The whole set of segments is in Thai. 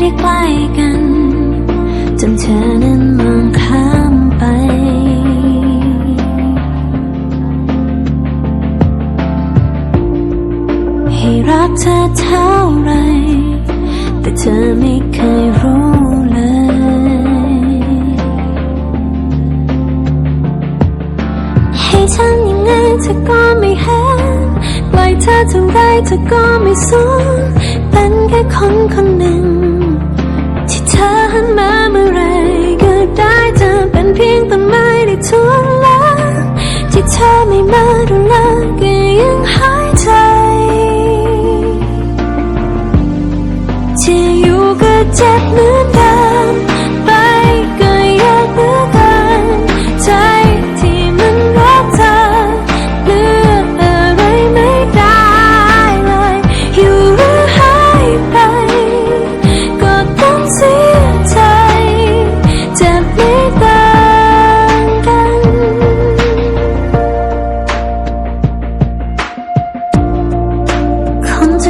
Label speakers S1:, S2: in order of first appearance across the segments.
S1: ได้ใกล้กันจนเธอนั้นมองข้ามไป ให้รักเธอเท่าไร แต่เธอไม่เคยรู้เลย ให้ฉันยังไงเธอก็ไม่เห็นปล่อยเธอเท่าไรเธอก็ไม่สนเป็นแค่คนคนหนึ่ง ที่เธอหันมาเมื่อไรก็ได้เธอเป็นเพียงต้นไม้ในทุ่งละที่เธอไม่มาดูแลก็ยังหายใจที่อยู่ก็เจ็บเหมือ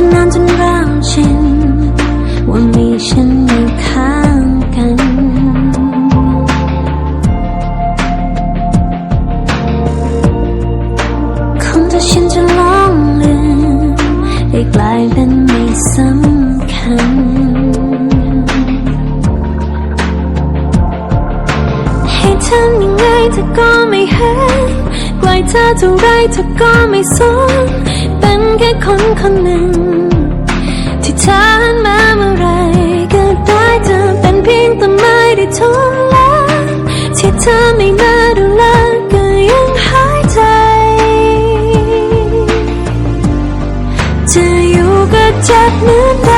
S1: จะนานจนเริ่มชินว่ามีฉันอยู่ข้างกัน คงจะชินจะลองลืมให้กลายเป็นไม่สำคัญ ให้ทำยังไงเธอก็ไม่เห็นปล่อยเธอเท่าไรเธอก็ไม่สน แค่คนคนหนึ่ง ที่ทานมาเมื่อไรก็ได้เธอเป็นเพียงต้นไม้ได้ทนแล้ว ที่เธอไม่มาดูแลก็ยังหายใจ จะอยู่ก็เจ็บเหมื